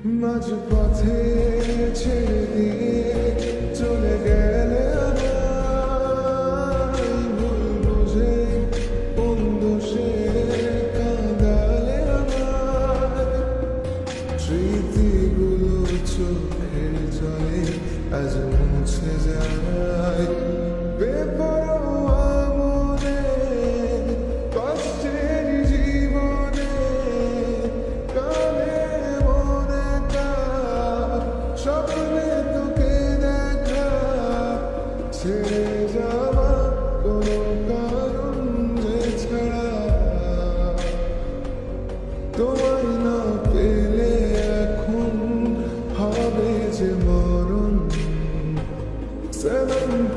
মাঝ পথে ছেড়ে দিয়ে চলে গেলে ভুল বুঝে কোন সে কাঁদালে আমায় স্মৃতিগুলো জলে আজ মুছে ছেড়ে যাওয়া কোনো কারণ যে ছাড়া। না পেলে এখন হবে যে মরণ। সেভেন্থ